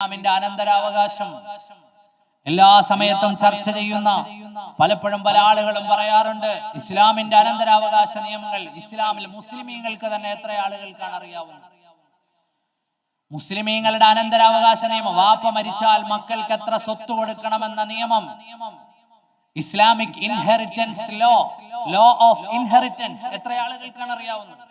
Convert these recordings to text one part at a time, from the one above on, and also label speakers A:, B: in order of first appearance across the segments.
A: ഇസ്ലാമിന്റെ അനന്തരാവകാശം. എല്ലാ സമയത്തും ചർച്ച ചെയ്യുന്ന പലപ്പോഴും പല ആളുകളും പറയാറുണ്ട് ഇസ്ലാമിന്റെ അനന്തരാവകാശ നിയമങ്ങൾ ഇസ്ലാമിൽ മുസ്ലിമീങ്ങൾക്ക് തന്നെ എത്ര ആളുകൾക്കാണ് അറിയാവുന്നത്? മുസ്ലിമീങ്ങളുടെ അനന്തരാവകാശ നിയമം വാപ്പ മരിച്ചാൽ മക്കൾക്ക് എത്ര സ്വത്ത് കൊടുക്കണമെന്ന നിയമം. Islamic inheritance law law of inheritance എത്ര ആളുകൾക്കാണ് അറിയാവുന്നത്?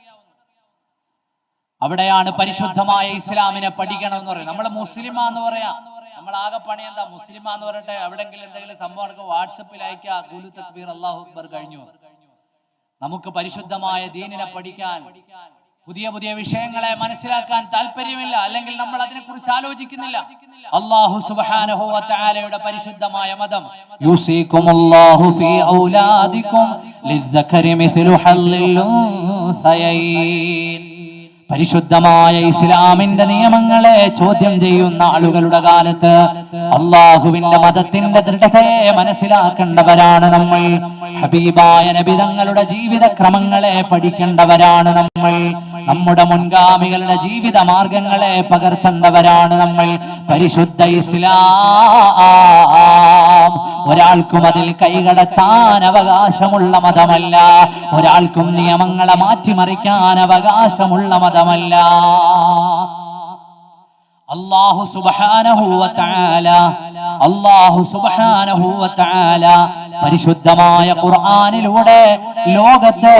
A: അവിടെയാണ് പരിശുദ്ധമായ ഇസ്ലാമിനെ പഠിക്കണം എന്ന് പറയുന്നത്. നമ്മൾ മുസ്ലിമാ എന്ന് പറയാ. നമ്മൾ ആകെ പണി എന്താ? മുസ്ലിമാ എന്ന് പറയട്ടെ എവിടെങ്കിലും എന്തെങ്കിലും സംഭവം വാട്സപ്പിൽ അയക്കുക. ഗുലു തക്ബീർ അള്ളാഹു അക്ബർ കഴിഞ്ഞു. നമുക്ക് പരിശുദ്ധമായ ദീനിനെ പഠിക്കാൻ പുതിയ പുതിയ വിഷയങ്ങളെ മനസ്സിലാക്കാൻ താല്പര്യമില്ല. അല്ലെങ്കിൽ നമ്മൾ അതിനെക്കുറിച്ച് ആലോചിക്കുന്നില്ല. അള്ളാഹു സുബ്ഹാനഹു പരിശുദ്ധമായ മതം. യുസീകുമുല്ലാഹു ഫീ ഔലാദികും ലിദ്ദക്കരി മിസ്ലു പരിശുദ്ധമായ ഇസ്ലാമിന്റെ നിയമങ്ങളെ ചോദ്യം ചെയ്യുന്ന ആളുകളുടെ കാലത്ത് അള്ളാഹുവിന്റെ മതത്തിന്റെ ദൃഢതയെ മനസ്സിലാക്കേണ്ടവരാണ് നമ്മൾ. ഹബീബായ നബിതങ്ങളുടെ ജീവിത ക്രമങ്ങളെ പഠിക്കേണ്ടവരാണ് നമ്മൾ. നമ്മുടെ മുൻഗാമികളുടെ ജീവിത മാർഗങ്ങളെ പകർത്തേണ്ടവരാണ് നമ്മൾ. പരിശുദ്ധ ഇസ്ലാം ഒരാൾക്കും അതിൽ കൈകടത്താൻ അവകാശമുള്ള മതമല്ല. ഒരാൾക്കും നിയമങ്ങളെ മാറ്റിമറിക്കാൻ അവകാശമുള്ള മതമല്ല. അള്ളാഹു സുബ്ഹാനഹു വ തആല അള്ളാഹു സുബ്ഹാനഹു വ തആല പരിശുദ്ധമായ ഖുർആനിലൂടെ ലോകത്ത്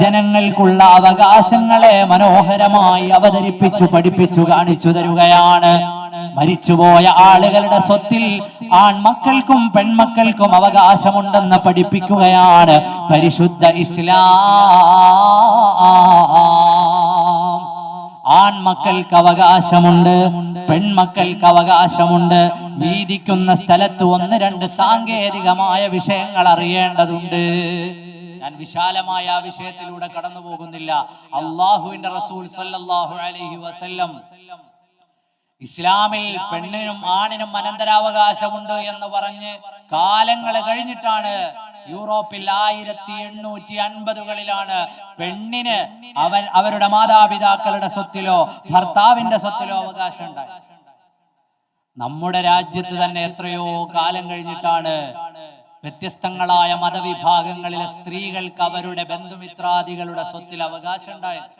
A: ജനങ്ങൾക്കുള്ള അവകാശങ്ങളെ മനോഹരമായി അവതരിപ്പിച്ചു പഠിപ്പിച്ചു കാണിച്ചു തരുകയാണ്. മരിച്ചുപോയ ആളുകളുടെ സ്വത്തിൽ ആൺമക്കൾക്കും പെൺമക്കൾക്കും അവകാശമുണ്ടെന്ന് പഠിപ്പിക്കുകയാണ് പരിശുദ്ധ ഇസ്ലാം. ആൺമക്കൾക്ക് അവകാശമുണ്ട് പെൺമക്കൾക്ക് അവകാശമുണ്ട്. വീതിക്കുന്ന സ്ഥലത്ത് ഒന്ന് രണ്ട് സാങ്കേതികമായ വിഷയങ്ങൾ അറിയേണ്ടതുണ്ട്. ഞാൻ വിശാലമായ ആ വിഷയത്തിലൂടെ കടന്നു പോകുന്നില്ല അള്ളാഹുവിന്റെ റസൂൽ സല്ലല്ലാഹു അലൈഹി വസല്ലം ഇസ്ലാമിൽ പെണ്ണിനും ആണിനും അനന്തരാവകാശമുണ്ട് എന്ന് പറഞ്ഞ് കാലങ്ങൾ കഴിഞ്ഞിട്ടാണ് യൂറോപ്പിൽ ആയിരത്തി എണ്ണൂറ്റി അൻപതുകളിലാണ് പെണ്ണിന് അവൻ അവരുടെ മാതാപിതാക്കളുടെ സ്വത്തിലോ ഭർത്താവിന്റെ സ്വത്തിലോ അവകാശം ഉണ്ടായി നമ്മുടെ രാജ്യത്ത് തന്നെ എത്രയോ കാലം കഴിഞ്ഞിട്ടാണ് വ്യത്യസ്തങ്ങളായ മതവിഭാഗങ്ങളിലെ സ്ത്രീകൾക്ക് അവരുടെ ബന്ധുമിത്രാദികളുടെ സ്വത്തിൽ അവകാശം ഉണ്ടായത്.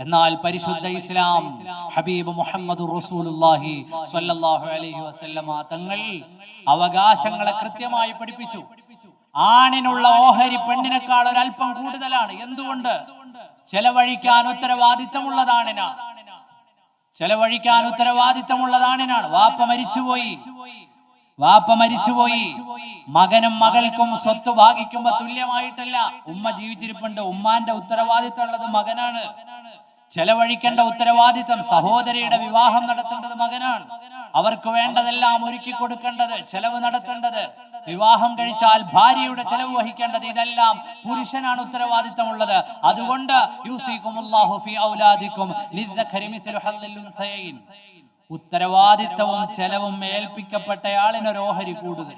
A: എന്നാൽ പരിശുദ്ധ ഇസ്ലാം ഹബീബ് മുഹമ്മദ് സ്വല്ലല്ലാഹു അലൈഹി വസല്ലമ തങ്ങൾ അവകാശങ്ങളെ കൃത്യമായി പഠിപ്പിച്ചു. ആണിനുള്ള ഓഹരി പെണ്ണിനേക്കാൾ ഒരല്പം കൂടുതലാണ്. എന്തുകൊണ്ട്? ചെലവഴിക്കാൻ ഉത്തരവാദിത്തമുള്ളതാണിനാ. ചെലവഴിക്കാൻ ഉത്തരവാദിത്തമുള്ളതാണിനാണ്. വാപ്പ മരിച്ചുപോയി. വാപ്പ മരിച്ചുപോയി. മകനും മകൾക്കും സ്വത്ത് ഭാഗിക്കുമ്പോ തുല്യമായിട്ടല്ല. ഉമ്മ ജീവിച്ചിരിപ്പുണ്ട്. ഉമ്മാന്റെ ഉത്തരവാദിത്തമുള്ളത് മകനാണ്. ചെലവഴിക്കേണ്ട ഉത്തരവാദിത്തം സഹോദരിയുടെ വിവാഹം നടത്തേണ്ടത് മകനാണ്. അവർക്ക് വേണ്ടതെല്ലാം ഒരുക്കി കൊടുക്കേണ്ടത് ചെലവ് നടത്തേണ്ടത്. വിവാഹം കഴിച്ചാൽ ഭാര്യയുടെ ചെലവ് വഹിക്കേണ്ടത് ഇതെല്ലാം പുരുഷനാണ് ഉത്തരവാദിത്തമുള്ളത്. അതുകൊണ്ട് ഉത്തരവാദിത്തവും ചെലവും ഏൽപ്പിക്കപ്പെട്ടയാളിന് ഓഹരി കൂടുതൽ.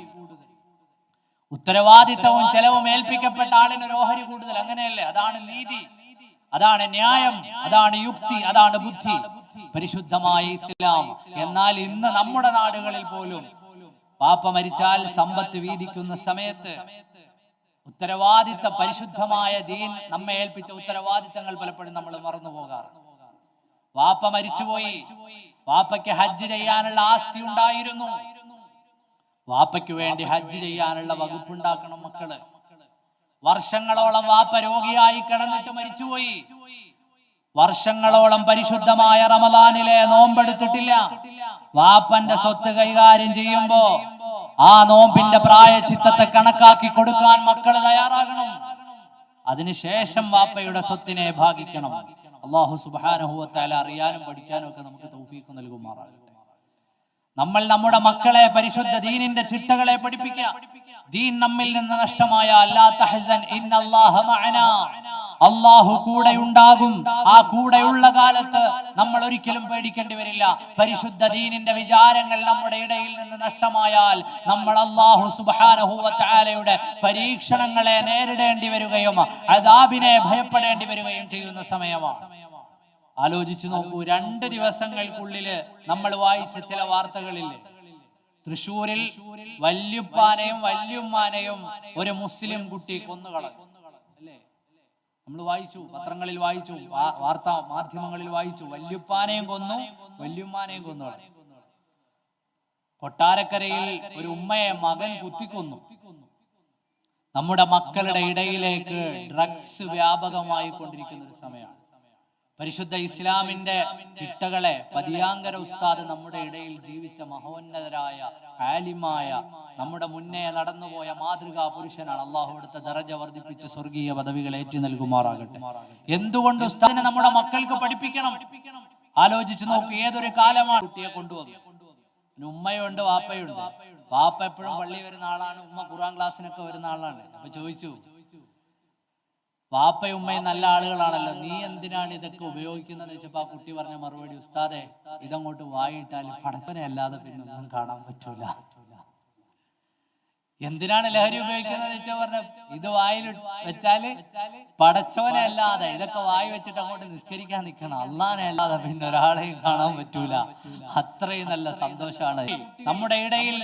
A: ഉത്തരവാദിത്തവും ചെലവും ഏൽപ്പിക്കപ്പെട്ട ആളിന് ഓഹരി കൂടുതൽ. അങ്ങനെയല്ലേ? അതാണ് നീതി. അതാണ് ന്യായം അതാണ് യുക്തി അതാണ് ബുദ്ധി. പരിശുദ്ധമായ ഇസ്ലാം. എന്നാൽ ഇന്ന് നമ്മുടെ നാടുകളിൽ പോലും പാപ്പ മരിച്ചാൽ സമ്പത്ത് വീതിക്കുന്ന സമയത്ത് ഉത്തരവാദിത്ത പരിശുദ്ധമായ ദീൻ നമ്മെ ഏൽപ്പിച്ച ഉത്തരവാദിത്തങ്ങൾ പലപ്പോഴും നമ്മൾ മറന്നു പോകാറ്. വാപ്പ മരിച്ചുപോയി. വാപ്പയ്ക്ക് ഹജ്ജ് ചെയ്യാനുള്ള ആസ്തി ഉണ്ടായിരുന്നു. വാപ്പയ്ക്ക് വേണ്ടി ഹജ്ജ് ചെയ്യാനുള്ള വകുപ്പുണ്ടാക്കണം മക്കൾ. വർഷങ്ങളോളം വാപ്പ രോഗിയായി കിടന്നിട്ട് മരിച്ചുപോയി. വർഷങ്ങളോളം പരിശുദ്ധമായ റമദാനിലെ നോമ്പെടുത്തിട്ടില്ല. വാപ്പന്റെ സ്വത്ത് കൈകാര്യം ചെയ്യുമ്പോ ആ നോമ്പിന്റെ പ്രായച്ചിത്തത്തെ കണക്കാക്കി കൊടുക്കാൻ മക്കൾ തയ്യാറാകണം. അതിനുശേഷം വാപ്പയുടെ സ്വത്തിനെ ഭാഗിക്കണം. അള്ളാഹു സുബാനുഭവത്താല അറിയാനും പഠിക്കാനും ഒക്കെ നമുക്ക് തൗഫീഖ് നൽകുമാറാകട്ടെ. നമ്മൾ നമ്മുടെ മക്കളെ പരിശുദ്ധ ദീനിന്റെ ചിട്ടകളെ പഠിപ്പിക്കുക ദീൻ നമ്മിൽ നിന്ന് നഷ്ടമായ അള്ളാഹു കൂടെ ഉണ്ടാകും ആ കൂടെയുള്ള കാലത്ത് നമ്മൾ ഒരിക്കലും പേടിക്കേണ്ടി വരില്ല. പരിശുദ്ധ ദീനിന്റെ വിചാരങ്ങൾ നമ്മുടെ ഇടയിൽ നിന്ന് നഷ്ടമായാൽ നമ്മൾ അള്ളാഹു സുബാനഹുവലയുടെ പരീക്ഷണങ്ങളെ നേരിടേണ്ടി വരികയും അതാബിനെ ഭയപ്പെടേണ്ടി വരികയും ചെയ്യുന്ന സമയമാണ് ആലോചിച്ചു നോക്കൂ രണ്ട് ദിവസങ്ങൾക്കുള്ളിൽ നമ്മൾ വായിച്ച ചില വാർത്തകളിൽ തൃശൂരിൽ വല്യുപ്പാനെയും വല്യുമ്മാനെയും ഒരു മുസ്ലിം കുട്ടി കൊന്നുകളഞ്ഞു. അല്ലേ? നമ്മൾ വായിച്ചു പത്രങ്ങളിൽ വായിച്ചു വാർത്താ മാധ്യമങ്ങളിൽ വായിച്ചു. വല്യുപ്പാനെയും കൊന്നു വല്യുമ്മാനെയും കൊന്നു. കൊട്ടാരക്കരയിൽ ഒരു ഉമ്മയെ മകൻ കുത്തിക്കൊന്നു. നമ്മുടെ മക്കളുടെ ഇടയിലേക്ക് ഡ്രഗ്സ് വ്യാപകമായി കൊണ്ടിരിക്കുന്ന ഒരു സമയമാണ്. പരിശുദ്ധ ഇസ്ലാമിന്റെ ചിട്ടകളെ പതിയാങ്കര ഉസ്താദ് നമ്മുടെ ഇടയിൽ ജീവിച്ച മഹോന്നതരായ ആലിമായ നമ്മുടെ മുന്നേ നടന്നുപോയ മാതൃകാ പുരുഷനാണ് അള്ളാഹു എടുത്ത ദറജ വർദ്ധിപ്പിച്ച് സ്വർഗീയ പദവികൾ ഏറ്റു നൽകുമാറാകട്ടെ. എന്തുകൊണ്ട് ഉസ്താദിനെ നമ്മുടെ മക്കൾക്ക് പഠിപ്പിക്കണം? ആലോചിച്ചു നോക്കൂ ഏതൊരു കാലമാണ് കുട്ടിയെ കൊണ്ടുവന്നു ഉമ്മയുണ്ട് വാപ്പയുണ്ട്. വാപ്പ എപ്പോഴും പള്ളി വരുന്ന ആളാണ് ഉമ്മ ഖുറാൻ ക്ലാസ്സിനൊക്കെ വരുന്ന ആളാണ്. അപ്പൊ ചോദിച്ചു വാപ്പയും ഉമ്മയും നല്ല ആളുകളാണല്ലോ. നീ എന്തിനാണ് ഇതൊക്കെ ഉപയോഗിക്കുന്നത് വെച്ചപ്പോ ആ കുട്ടി പറഞ്ഞ മറുപടി ഉസ്താദെ ഇതങ്ങോട്ട് വായിട്ടാൽ പടച്ചനെ അല്ലാതെ പിന്നെ ഒന്നും കാണാൻ പറ്റൂല. എന്തിനാണ് ലഹരി ഉപയോഗിക്കുന്നത് വെച്ചാൽ പറഞ്ഞ ഇത് വായിൽ വെച്ചാൽ പടച്ചവനെ അല്ലാതെ ഇതൊക്കെ വായി വെച്ചിട്ട് അങ്ങോട്ട് നിസ്കരിക്കാൻ നിൽക്കണം. അള്ളാനെ അല്ലാതെ പിന്നെ ഒരാളെയും കാണാൻ പറ്റൂല. അത്രയും നല്ല സന്തോഷമാണ്. നമ്മുടെ ഇടയിൽ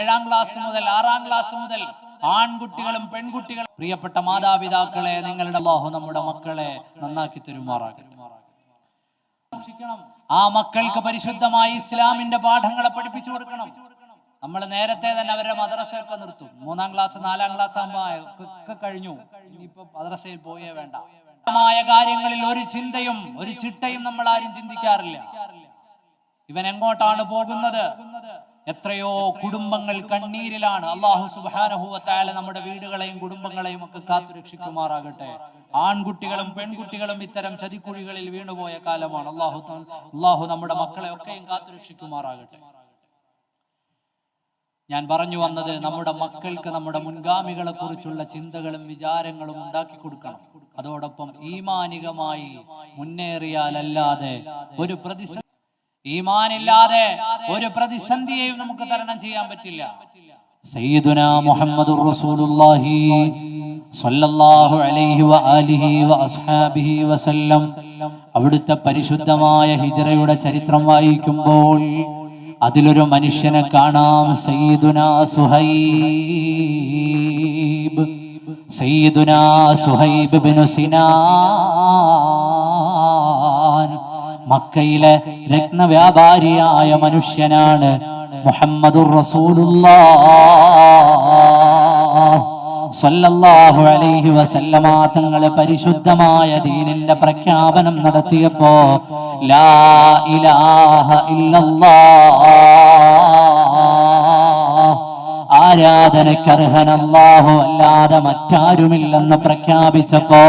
A: ഏഴാം ക്ലാസ് മുതൽ ആറാം ക്ലാസ് മുതൽ ആൺകുട്ടികളും പെൺകുട്ടികളും പ്രിയപ്പെട്ട മാതാപിതാക്കളെ നിങ്ങളുടെ അള്ളാഹു നമ്മുടെ മക്കളെ നന്നാക്കി തരുമാറാകട്ടെ. ആ മക്കൾക്ക് പരിശുദ്ധമായ ഇസ്ലാമിന്റെ പാഠങ്ങളെ പഠിപ്പിച്ചു കൊടുക്കണം. നമ്മൾ നേരത്തെ തന്നെ അവരുടെ മദ്രസയൊക്കെ നിർത്തും. മൂന്നാം ക്ലാസ് നാലാം ക്ലാസ് ആകുമ്പോ കഴിഞ്ഞു. ഇനിയിപ്പോ മദ്രസയിൽ പോയേ വേണ്ട. മായ കാര്യങ്ങളിൽ ഒരു ചിന്തയും ഒരു ചിട്ടയും നമ്മൾ ആരും ചിന്തിക്കാറില്ല. ഇവൻ എങ്ങോട്ടാണ് പോകുന്നത്? എത്രയോ കുടുംബങ്ങൾ കണ്ണീരിലാണ്. അള്ളാഹു സുബാനഹുവത്തായ നമ്മുടെ വീടുകളെയും കുടുംബങ്ങളെയും ഒക്കെ കാത്തു രക്ഷിക്കുമാറാകട്ടെ. ആൺകുട്ടികളും പെൺകുട്ടികളും ഇത്തരം ചതിക്കുഴികളിൽ വീണുപോയ കാലമാണ്. അള്ളാഹു അള്ളാഹു നമ്മുടെ മക്കളെ ഒക്കെയും കാത്തു രക്ഷിക്കുമാറാകട്ടെ. ഞാൻ പറഞ്ഞു വന്നത് നമ്മുടെ മക്കൾക്ക് നമ്മുടെ മുൻഗാമികളെ കുറിച്ചുള്ള ചിന്തകളും വിചാരങ്ങളും ഉണ്ടാക്കി കൊടുക്കണം. അതോടൊപ്പം ഈമാനികമായി മുന്നേറിയാലല്ലാതെ ഒരു പ്രതിസന്ധി ഈമാനില്ലാതെ ഒരു പ്രതിസന്ധിയെയും നമുക്ക് തരണം ചെയ്യാൻ പറ്റില്ല. സയ്യിദുന മുഹമ്മദ് റസൂലുള്ളാഹി സ്വല്ലല്ലാഹു അലൈഹി വആലിഹി വഅസ്ഹാബിഹി വസല്ലം. അവിടുത്തെ പരിശുദ്ധമായ ഹിജ്റയുടെ ചരിത്രം വായിക്കുമ്പോൾ അതിലൊരു മനുഷ്യനെ കാണാം സയ്യിദുന സുഹൈബ്. സയ്യിദുന സുഹൈബ് ബിനു സിനാൻ മക്കയിലെ രത്നവ്യാപാരിയായ മനുഷ്യനാണ് മുഹമ്മദുർ റസൂലുള്ളാഹ്. സല്ലല്ലാഹു അലൈഹി വസല്ലമ തങ്ങളെ പരിശുദ്ധമായ ദീനിന്റെ പ്രഖ്യാപനം നടത്തിയപ്പോ ലാ ഇലാഹ ഇല്ലല്ലാഹ് ആരാധനക്കർഹനല്ലാഹു അല്ലാതെ മറ്റാരുമില്ലെന്ന് പ്രഖ്യാപിച്ചപ്പോ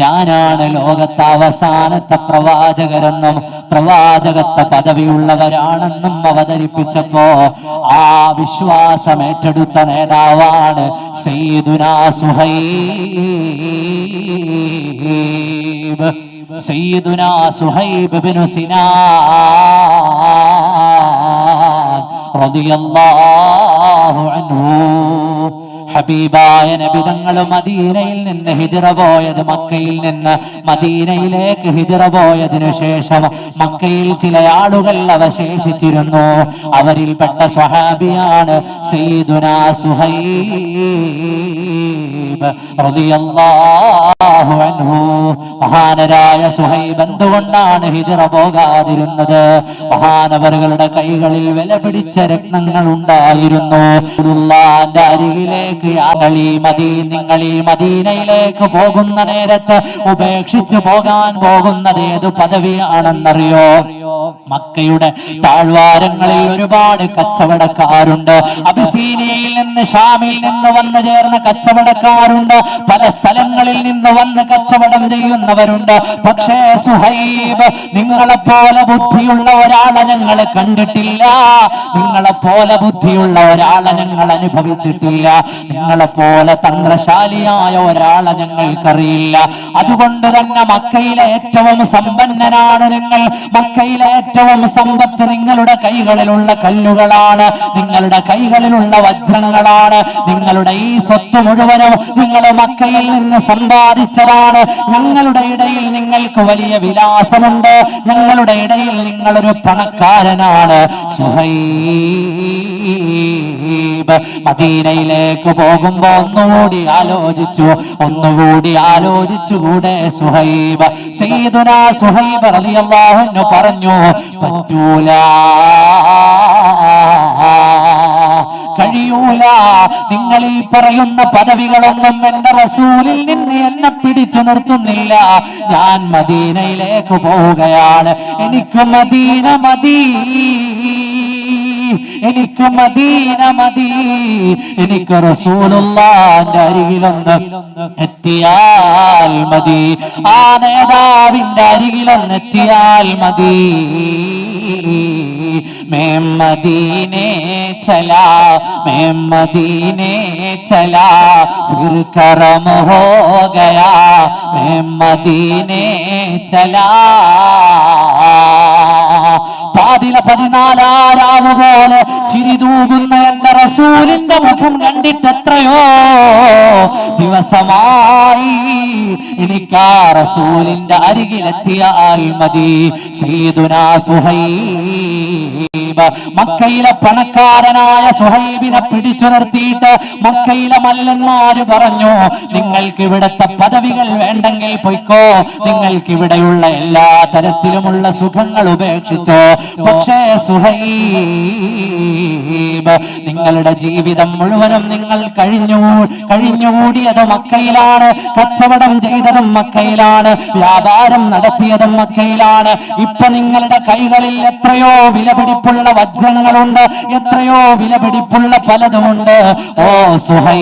A: ഞാനാണ് ലോകത്തെ അവസാനത്തെ പ്രവാചകരെന്നും പ്രവാചകത്തെ പദവിയുള്ളവരാണെന്നും അവതരിപ്പിച്ചപ്പോ ആ വിശ്വാസം ഏറ്റെടുത്ത നേതാവാണ് സയ്യിദുനാ സുഹൈബ്. സുഹൈബ് റളിയല്ലാഹു അൻഹു ഹബീബായ നബിതങ്ങൾ മദീനയിൽ നിന്ന് ഹിജറ പോയത് മക്കയിൽ നിന്ന്. മദീനയിലേക്ക് ഹിജറ പോയതിനു ശേഷം മക്കയിൽ ചില ആളുകൾ അവശേഷിച്ചിരുന്നു. അവരിൽപ്പെട്ട സ്വഹാബിയാണ് സുഹൈബ് റളിയല്ലാഹു അൻഹു. മഹാനരായ സുഹൈബ് എന്തുകൊണ്ടാണ് ഹിജറ പോകാതിരുന്നത്? മഹാനവറുകളുടെ കൈകളിൽ വില പിടിച്ച രത്നങ്ങൾ ഉണ്ടായിരുന്നു. റസൂലുള്ളാഹിന്റെ അരികിലേക്ക് യാത്ര ഈ നിങ്ങൾ ഈ മദീനയിലേക്ക് പോകുന്ന നേരത്ത് ഉപേക്ഷിച്ചു പോകാൻ പോകുന്നത് ഏത് പദവിയാണെന്നറിയോ? മക്കയുടെ താഴ്വാരങ്ങളിൽ ഒരുപാട് കച്ചവടക്കാരുണ്ട്. അബിസീനിയയിൽ നിന്ന് ഷാമിൽ നിന്ന് വന്ന് ചേർന്ന കച്ചവടക്കാരുണ്ട്. പല സ്ഥലങ്ങളിൽ നിന്ന് വന്ന് കച്ചവടം ചെയ്യുന്നവരുണ്ട്. പക്ഷേ സുഹൈബ് നിങ്ങളെപ്പോലെ ബുദ്ധിയുള്ള ഒരാളെ ഞങ്ങൾ കണ്ടിട്ടില്ല. നിങ്ങളെപ്പോലെ ബുദ്ധിയുള്ള ഒരാളെ ഞങ്ങൾ അനുഭവിച്ചിട്ടില്ല. നിങ്ങളെ പോലെ തന്ത്രശാലിയായ ഒരാളെ ഞങ്ങൾക്കറിയില്ല. അതുകൊണ്ട് തന്നെ മക്കയിലെ ഏറ്റവും സമ്പന്നനാണ് നിങ്ങൾ മക്കയിലെ ഏറ്റവും സമ്പത്ത് നിങ്ങളുടെ കൈകളിലുള്ള കല്ലുകളാണ്. നിങ്ങളുടെ കൈകളിലുള്ള വജ്രങ്ങളാണ് നിങ്ങളുടെ ഈ സ്വത്ത് മുഴുവനും നിങ്ങൾ മക്കയിൽ നിന്ന് സമ്പാദിച്ചതാണ്. ഞങ്ങളുടെ ഇടയിൽ നിങ്ങൾക്ക് വലിയ വിലാസമുണ്ട്. ഞങ്ങളുടെ ഇടയിൽ നിങ്ങളൊരു പണക്കാരനാണ്. സുഹൈബ് മദീനയിലേക്ക് പോകുമ്പോ ഒന്നുകൂടി ആലോചിച്ചു ഒന്നുകൂടി ആലോചിച്ചുകൂടെ സുഹൈബ്. സയ്യിദുന സുഹൈബ് റളിയല്ലാഹു പറഞ്ഞു പറ്റൂല കഴിയൂല. നിങ്ങൾ ഈ പറയുന്ന പദവികളൊന്നും എന്റെ റസൂലിൽ നിന്ന് എന്നെ പിടിച്ചു നിർത്തുന്നില്ല. ഞാൻ മദീനയിലേക്ക് പോവുകയാണ്. എനിക്ക് മദീന മദീ എനിക്ക് മദീന മതി എനിക്ക് റസൂലുള്ളാന്റെ അരികിലൊന്ന് എത്തിയാൽ മതി ആ നേതാവിന്റെ അരികിലൊന്ന് എത്തിയാൽ മതി मैं मदीने चला मैं मदीने चला फिर करम हो गया मैं मदीने चला പാതില പതിനാലാരാവ് പോലെ ചിരി തൂകുന്ന എന്റെ റസൂലിന്റെ മുഖം കണ്ടിട്ട് എത്രയോ ദിവസമായി എനിക്ക് ആ റസൂലിന്റെ അരികിലെത്തിയാൽ മതി സയ്യിദുനാ സുഹൈബ്. മക്കയിലെ പണക്കാരനായ സുഹൈബിനെ പിടിച്ചു നിർത്തിയിട്ട് മക്കയിലെ മല്ലന്മാര് പറഞ്ഞു നിങ്ങൾക്ക് ഇവിടുത്തെ പദവികൾ വേണ്ടെങ്കിൽ പൊയ്ക്കോ. നിങ്ങൾക്ക് ഇവിടെയുള്ള എല്ലാ തരത്തിലുമുള്ള സുഖങ്ങൾ ഉപേക്ഷിച്ചോ പക്ഷേ സുഹൈബ് നിങ്ങളുടെ ജീവിതം മുഴുവനും നിങ്ങൾ കഴിഞ്ഞു കഴിഞ്ഞുകൂടിയത് മക്കയിലാണ്. കച്ചവടം ചെയ്തതും മക്കയിലാണ്. വ്യാപാരം നടത്തിയതും മക്കയിലാണ്. ഇപ്പൊ നിങ്ങളുടെ കൈകളിൽ എത്രയോ വിലപിടിപ്പുള്ള വജ്രങ്ങളുണ്ട്. എത്രയോ വിലപിടിപ്പുള്ള പലതുമുണ്ട്. ഓ സുഹൈബ്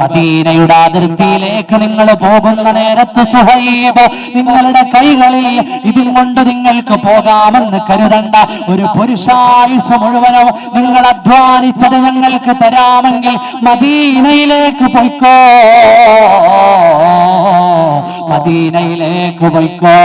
A: മദീനയുടെ അതിർത്തിയിലേക്ക് നിങ്ങൾ പോകുന്ന നേരത്ത് സുഹൈബ് നിങ്ങളുടെ കൈകളിൽ ഇതിൽ കൊണ്ട് നിങ്ങൾക്ക് പോകാമെന്ന് കരുതണ്ട. ഒരു പുരുഷായുസ് മുഴുവനും നിങ്ങൾ അധ്വാനിച്ചത് ഞങ്ങൾക്ക് തരാമെങ്കിൽ മദീനയിലേക്ക് പോയിക്കോ. മദീനയിലേക്ക് പോയിക്കോ.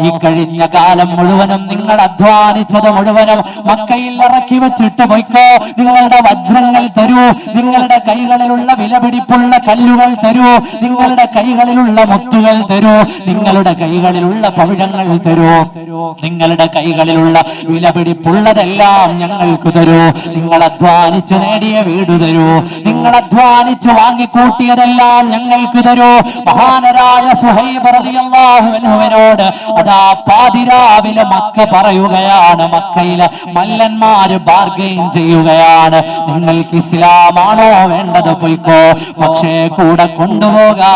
A: ഈ കഴിഞ്ഞ കാലം മുഴുവനും നിങ്ങൾ അധ്വാനിച്ചത് മുഴുവനും മക്കയിൽ ഇറക്കി വെച്ചിട്ട് പോയിക്കോ. നിങ്ങളുടെ വജ്രങ്ങൾ തരൂ. നിങ്ങളുടെ കൈകളിലുള്ള വിലപിടിപ്പുള്ള കല്ലുകൾ തരൂ. നിങ്ങളുടെ കൈകളിലുള്ള മുത്തുകൾ തരൂ. നിങ്ങളുടെ കൈകളിലുള്ള പവിഴങ്ങൾ തരൂ. നിങ്ങളുടെ കൈകളിലുള്ള വിലപിടിപ്പുള്ളതെല്ലാം ഞങ്ങൾക്ക് തരൂ. നിങ്ങൾ അധ്വാനിച്ച് നേടിയ വീട് തരൂ. നിങ്ങൾ അധ്വാനിച്ച് വാങ്ങിക്കൂട്ടിയതെല്ലാം ഞങ്ങൾക്ക് തരൂ. മഹാനരായ സുഹൈബ് റളിയല്ലാഹു പാതിരാവിലെ മക്ക പറയുകയാണ് മക്കയിലെ മല്ലന്മാര് ബാർഗെയിൻ ചെയ്യുകയാണ്. നിങ്ങൾക്ക് ഇസ്ലാമാണോ വേണ്ടത് പോയിക്കോ? പക്ഷേ കൂടെ കൊണ്ടുപോകാ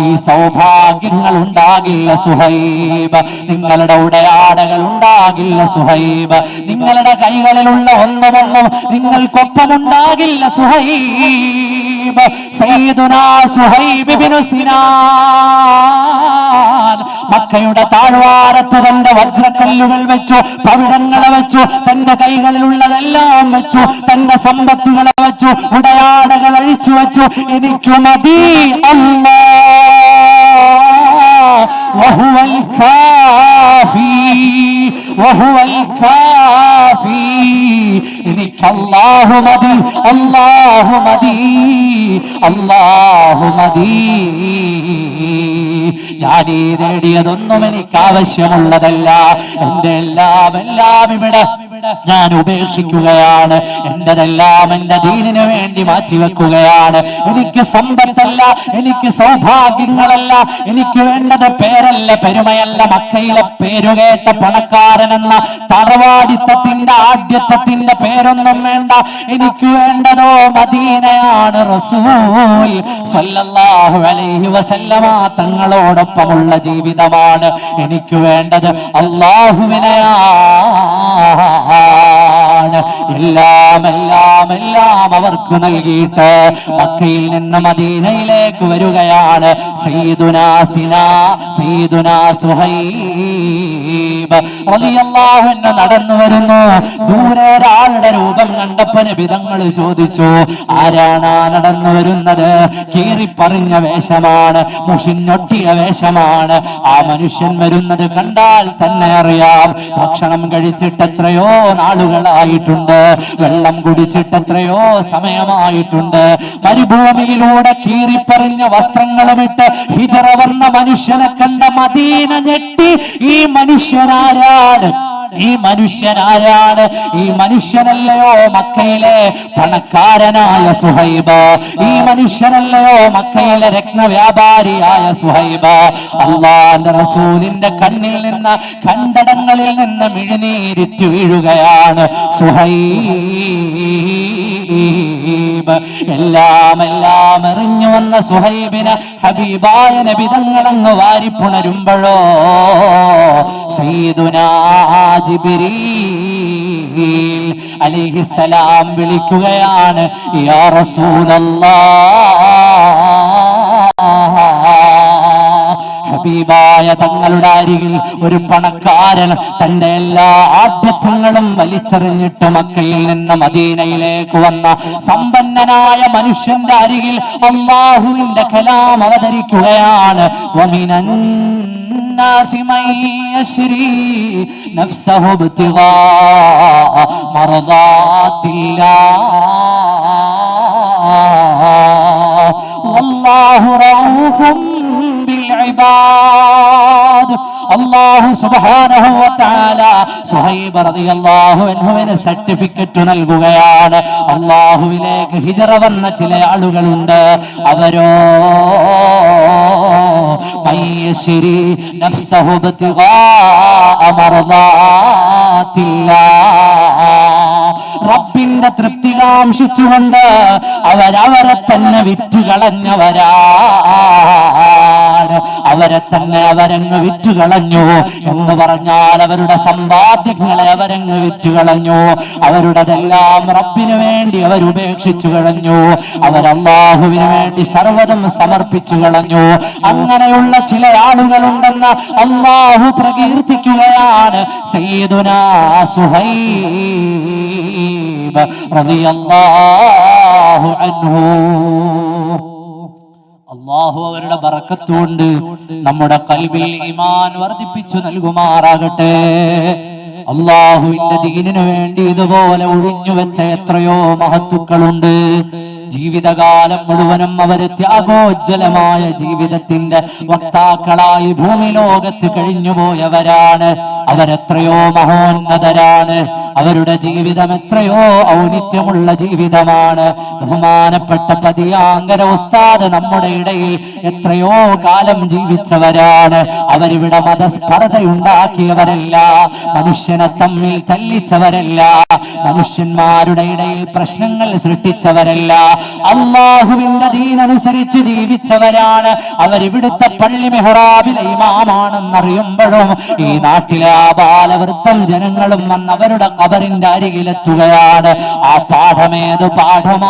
A: ഈ സൗഭാഗ്യങ്ങൾ ഉണ്ടാകില്ല സുഹൈബ്. നിങ്ങളുടെ ഉടയാടകൾ ഉണ്ടാകില്ല സുഹൈബ്. നിങ്ങളുടെ കൈകളിലുള്ള ഒന്നുമൊന്നും നിങ്ങൾക്കൊപ്പം ഉണ്ടാകില്ല സുഹൈബ് സയ്യിദുനാ സുഹൈബ് ഇബ്നു സിനാൻ മക്കയുടെ താഴ്വാരത്ത് തന്റെ വജ്രക്കല്ലുകൾ വെച്ചു പവിഴങ്ങളെ വെച്ചു തന്റെ കൈകളിലുള്ളതെല്ലാം വെച്ചു തന്റെ സമ്പത്തുകളെ വെച്ചു ഉടയാടകൾ അഴിച്ചു വെച്ചു എനിക്ക് മതി അല്ലാ وهو الكافي وهو الكافي എനിക്ക് അല്ലാഹു മതി അല്ലാഹു മതി അല്ലാഹു മതി ഞാൻ ഈ നേടിയതൊന്നും എനിക്ക് ആവശ്യമുള്ളതല്ല എന്റെ എല്ലാം എല്ലാം ഇവിടെ ഞാൻ ഉപേക്ഷിക്കുകയാണ്. എന്റെതെല്ലാം എന്റെ ദീനിനു വേണ്ടി മാറ്റിവെക്കുകയാണ്. എനിക്ക് സമ്പത്തല്ല എനിക്ക് സൗഭാഗ്യങ്ങളല്ല എനിക്ക് വേണ്ടത് പേരല്ല പെരുമയല്ല. മക്കയിലെ പേരുകേട്ട പണക്കാരനെന്ന തറവാടിത്തത്തിന്റെ ആദ്യത്വത്തിന്റെ പേരൊന്നും വേണ്ട. എനിക്ക് വേണ്ടതോ മദീനയാണ് റസൂൽ. സല്ലല്ലാഹു വസല്ലമ ജീവിതമാണ്. എനിക്ക് വേണ്ടത് അള്ളാഹുവിനെയാണ് ഖുർആൻ എല്ലാം അവർക്ക് നൽകിയിട്ട് മക്കയിൽ നിന്ന് മദീനയിലേക്ക് വരികയാണ്. നടന്നു വരുന്നു. ദൂരെ ഒരാളുടെ രൂപം കണ്ടപ്പന് നബിതങ്ങൾ ചോദിച്ചു ആരാണ് നടന്നു വരുന്നത്? കീറിപ്പറിഞ്ഞ വേഷമാണ് മുഷിഞ്ഞൊട്ടിയ വേഷമാണ്. ആ മനുഷ്യൻ വരുന്നത് കണ്ടാൽ തന്നെ അറിയാം. ഭക്ഷണം കഴിച്ചിട്ട് എത്രയോ നാളുകളായിട്ടുണ്ട്. വെള്ളം കുടിച്ചിട്ട് എത്രയോ സമയമായിട്ടുണ്ട്. മരുഭൂമിയിലൂടെ കീറിപ്പറിഞ്ഞ വസ്ത്രങ്ങളുമിട്ട് ഹിജറ വന്ന മനുഷ്യനെ കണ്ട മദീന ഞെട്ടി. ഈ മനുഷ്യനാരാണ്? ഈ മനുഷ്യനാരാണ്? ഈ മനുഷ്യനല്ലയോ മക്കയിലെ പണക്കാരനായ സുഹൈബ? ഈ മനുഷ്യനല്ലയോ മക്കയിലെ രത്നവ്യാപാരിയായ സുഹൈബ? അള്ളാന്റെ റസൂലിന്റെ കണ്ണിൽ നിന്ന് കണ്ടടങ്ങളിൽ നിന്ന് മിഴുനീരിറ്റു വീഴുകയാണ് സുഹൈബ്. എല്ലാം എല്ലാം എറിഞ്ഞു വന്ന സുഹൈബിന് ഹബീബായ നബിതങ്ങളങ്ങ് വാരിപ്പുണരുമ്പോഴോ? ജിബ്രീൽ അലിഹിസലാം വിളിക്കുകയാണ് യാ ഹബീബായ തങ്ങളുടെ അരികിൽ ഒരു പണക്കാരൻ തന്റെ എല്ലാ ആഢ്യത്വങ്ങളും വലിച്ചെറിഞ്ഞിട്ട് മക്കയിൽ നിന്ന് മദീനയിലേക്ക് വന്ന സമ്പന്നനായ മനുഷ്യന്റെ അരികിൽ അള്ളാഹുവിന്റെ കലാം അവതരിക്കുകയാണ്. വമിനൻ الناس من يشري نفسه ابتغاء مرضات الله والله رؤوف بالعباد അള്ളാഹു സുബ്ഹാനഹു വ തആല സുഹൈബ് റളിയല്ലാഹു അൻഹുവിന് സർട്ടിഫിക്കറ്റ് നൽകുകയാണ് അള്ളാഹുവിലേക്ക് ഹിജറ വന്ന ചില ആളുകളുണ്ട് അവരോ മയ്യശ്രി നഫ്സഹു مرضات الله റബ്ബിന്റെ തൃപ്തി കാംക്ഷിച്ചുകൊണ്ട് അവരവരെ തന്നെ വിറ്റുകളഞ്ഞവരാണ് അവരെ തന്നെ അവരങ്ങ് വിറ്റുകളഞ്ഞു എന്ന് പറഞ്ഞാൽ അവരുടെ സമ്പാദ്യങ്ങളെ അവരങ്ങ് വിറ്റുകളഞ്ഞു. അവരുടെതെല്ലാം റബ്ബിന് വേണ്ടി അവർ ഉപേക്ഷിച്ചു കളഞ്ഞു അവരല്ലാഹുവിന് വേണ്ടി സർവതും സമർപ്പിച്ചു കളഞ്ഞു. അങ്ങനെയുള്ള ചില ആളുകളുണ്ടെന്ന് അള്ളാഹു പ്രകീർത്തിക്കുകയാണ് സയ്യിദുനാ സുഹൈബ് റളിയല്ലാഹു അൻഹു. അള്ളാഹു അവരുടെ ബറക്കത്തുകൊണ്ട് നമ്മുടെ കൽവിൽ ഇമാൻ വർദ്ധിപ്പിച്ചു നൽകുമാറാകട്ടെ. അള്ളാഹുവിന്റെ ദീനിനു വേണ്ടി ഇതുപോലെ ഒഴിഞ്ഞു വെച്ച എത്രയോ മഹത്തുക്കളുണ്ട്. ജീവിതകാലം മുഴുവനും അവർ ത്യാഗോജ്വലമായ ജീവിതത്തിന്റെ വക്താക്കളായി ഭൂമി ലോകത്ത് കഴിഞ്ഞുപോയവരാണ്. അവരെത്രയോ മഹോന്നതരാണ്. അവരുടെ ജീവിതം എത്രയോ ഔന്നിത്യമുള്ള ജീവിതമാണ്. ബഹുമാനപ്പെട്ട പതിയാങ്കര ഉസ്താദ് നമ്മുടെ ഇടയിൽ എത്രയോ കാലം ജീവിച്ചവരാണ്. അവരിവിടെ മതസ്പർദ്ധയുണ്ടാക്കിയവരല്ല മനുഷ്യനെ തമ്മിൽ തല്ലിച്ചവരല്ല മനുഷ്യന്മാരുടെ ഇടയിൽ പ്രശ്നങ്ങൾ സൃഷ്ടിച്ചവരല്ല. അള്ളാഹുവിന്റെ ദീനനുസരിച്ച് ജീവിച്ചവരാണ്. അവരിവിടുത്തെ പള്ളി മെഹ്റാബിലെ ഇമാമാണെന്നറിയുമ്പോഴും ഈ നാട്ടിലെ ആ ബാലവൃത്തം ജനങ്ങളും വന്ന് കബറിന്റെ അരികിലെത്തുകയാണ്. ആ പാഠമേത് പാഠമാണ്.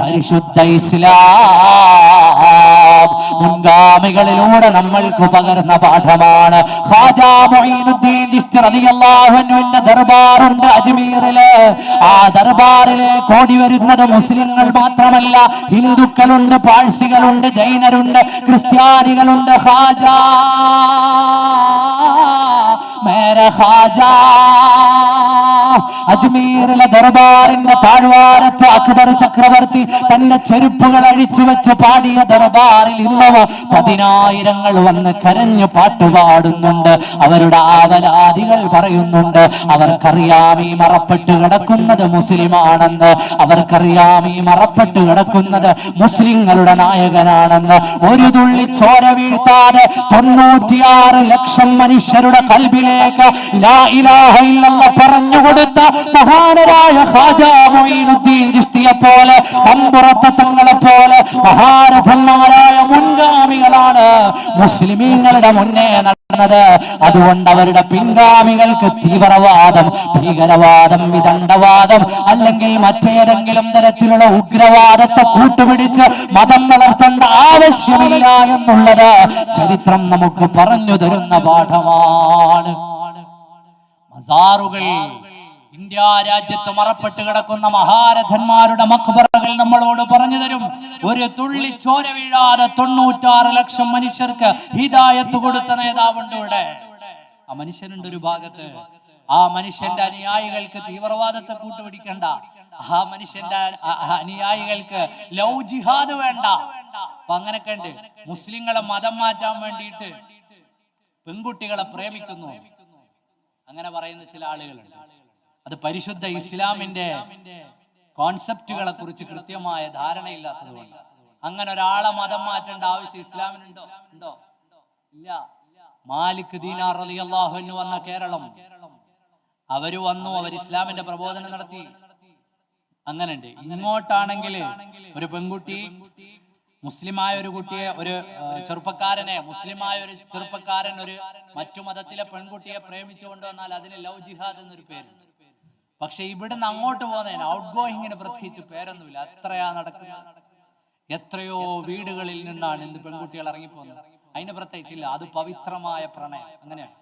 A: പരിശുദ്ധ ഇസ്ലാം മുൻഗാമികളിലൂടെ നമ്മൾക്ക് പകർന്ന പാഠമാണ്. ദർബാറുണ്ട് അജ്മീറിൽ. ആ ദർബാറിലേക്ക് ഓടി വരുന്നത് മുസ്ലിങ്ങൾ മാത്രമല്ല ഹിന്ദുക്കളുണ്ട് പാഴ്സികളുണ്ട് ജൈനരുണ്ട് ക്രിസ്ത്യാനികളുണ്ട് ഖാജാ মেরা খাজা അജ്മീറിലെ ദർബാറിന്റെ താഴ്വാരത്ത് അക്ബർ ചക്രവർത്തി തന്റെ ചെരുപ്പുകൾ അഴിച്ചു വെച്ച് പാടിയ ദർബാറിൽ ഇന്നവ പതിനായിരങ്ങൾ വന്ന് കരഞ്ഞു പാട്ടുപാടുന്നുണ്ട് അവരുടെ ആവലാദികൾ പറയുന്നുണ്ട്. അവർക്കറിയാം ഈ മറപ്പെട്ട് കിടക്കുന്നത് മുസ്ലിമാണെന്ന്. അവർക്കറിയാം ഈ മറപ്പെട്ട് കിടക്കുന്നത് മുസ്ലിങ്ങളുടെ നായകനാണെന്ന്. ഒരു തുള്ളി ചോര വീഴ്ത്താതെ തൊണ്ണൂറ്റിയാറ് ലക്ഷം മനുഷ്യരുടെ കൽബിലേക്ക് പറഞ്ഞുകൊടുക്കും കൊടുത്ത
B: മഹാനരായ പോലെ അമ്പുറത്തെ തങ്ങളെ പോലെ മഹാരഥന്മാരായ മുൻഗാമികളാണ് മുസ്ലിമീങ്ങളുടെ മുന്നേ നടന്നത്. അതുകൊണ്ട് അവരുടെ പിൻഗാമികൾക്ക് തീവ്രവാദം ഭീകരവാദം വിദണ്ഡവാദം അല്ലെങ്കിൽ മറ്റേതെങ്കിലും തരത്തിലുള്ള ഉഗ്രവാദത്തെ കൂട്ടുപിടിച്ച് മതം വളർത്തേണ്ട ആവശ്യമില്ല എന്നുള്ളത് ചരിത്രം നമുക്ക് പറഞ്ഞു തരുന്ന പാഠമാണ്.
A: മസാറുകൾ ഇന്ത്യ രാജ്യത്ത് മറപ്പെട്ട് കിടക്കുന്ന മഹാരഥന്മാരുടെ മക്ബറകൾ നമ്മളോട് പറഞ്ഞു തരും. ഒരു തുള്ളി ചോര വീഴാതെ തൊണ്ണൂറ്റാറ് ലക്ഷം മനുഷ്യർക്ക് ഹിതായത്ത് കൊടുത്ത നേതാവുണ്ട് ഇവിടെ. ആ മനുഷ്യനുണ്ട് ഒരു ഭാഗത്ത്. ആ മനുഷ്യന്റെ അനുയായികൾക്ക് തീവ്രവാദത്തെ കൂട്ടുപിടിക്കണ്ട. ആ മനുഷ്യന്റെ അനുയായികൾക്ക് ലൗ ജിഹാദ് വേണ്ട. അപ്പൊ അങ്ങനൊക്കെ ഉണ്ട്. മുസ്ലിങ്ങളെ മതം മാറ്റാൻ വേണ്ടിയിട്ട് പെൺകുട്ടികളെ പ്രേമിക്കുന്നു. അങ്ങനെ പറയുന്ന ചില ആളുകളുണ്ട്. അത് പരിശുദ്ധ ഇസ്ലാമിന്റെ കോൺസെപ്റ്റുകളെ കുറിച്ച് കൃത്യമായ ധാരണയില്ലാത്തതുകൊണ്ട് അങ്ങനെ ഒരാളെ മതം മാറ്റേണ്ട ആവശ്യം ഇസ്ലാമിനുണ്ടോ? ഉണ്ടോ? ഇല്ല. മാലിക് ദീനാർ അലി അള്ളാഹു എന്ന് വന്ന കേരളം. അവർ വന്നു അവർ ഇസ്ലാമിന്റെ പ്രബോധനം നടത്തി. അങ്ങനെയുണ്ട്. ഇങ്ങോട്ടാണെങ്കിൽ ഒരു പെൺകുട്ടി മുസ്ലിമായ ഒരു കുട്ടിയെ ഒരു ചെറുപ്പക്കാരനെ മുസ്ലിമായ ഒരു ചെറുപ്പക്കാരൻ ഒരു മറ്റു മതത്തിലെ പെൺകുട്ടിയെ പ്രേമിച്ചു കൊണ്ടുവന്നാൽ അതിന് ലവ് ജിഹാദ് എന്നൊരു പേരുണ്ട്. പക്ഷെ ഇവിടുന്ന് അങ്ങോട്ട് പോകുന്നതിന് ഔട്ട് ഗോയിങ്ങിന് പ്രത്യേകിച്ച് പേരൊന്നുമില്ല. എത്രയാ നടക്കുന്നത്? എത്രയോ വീടുകളിൽ നിന്നാണ് ഇന്ന് പെൺകുട്ടികൾ ഇറങ്ങിപ്പോകുന്നത്. അതിന് പ്രത്യേകിച്ചില്ല അത് പവിത്രമായ പ്രണയം. അങ്ങനെയാണ്.